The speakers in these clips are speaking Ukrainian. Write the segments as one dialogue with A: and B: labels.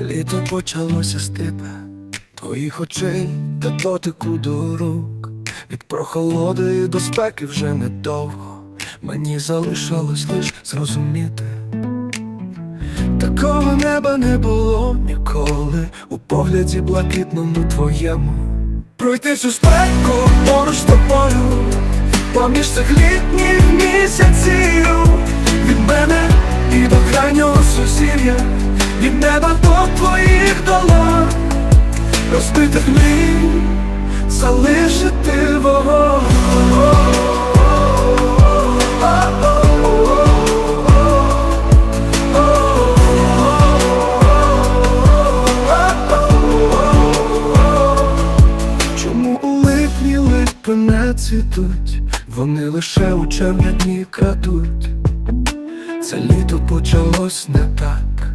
A: Літо почалося з тебе, твоїх очей та дотику до рук. Від прохолоди до спеки вже недовго. Мені залишалось лиш зрозуміти. Такого неба не було ніколи у погляді блакитному твоєму. Пройти цю спеку поруч з тобою, поміж цих літніх місяців розбитих мрій, залишити вогонь. Чому у липні липи не цвітуть? Вони лише у червня дні крадуть. Це літо почалось не так,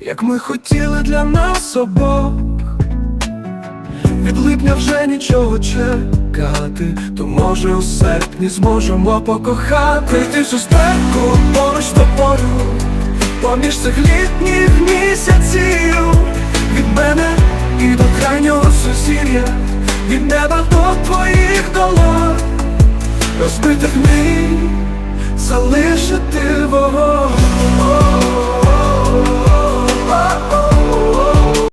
A: як ми хотіли для нас обох. Липня вже нічого чекати, то може у серпні зможемо покохати. Ти всю спеку поруч тобою, поміж цих літніх місяців. Від мене і до крайнього сусір'я, від неба до твоїх долон, розбитих мрій, залишити.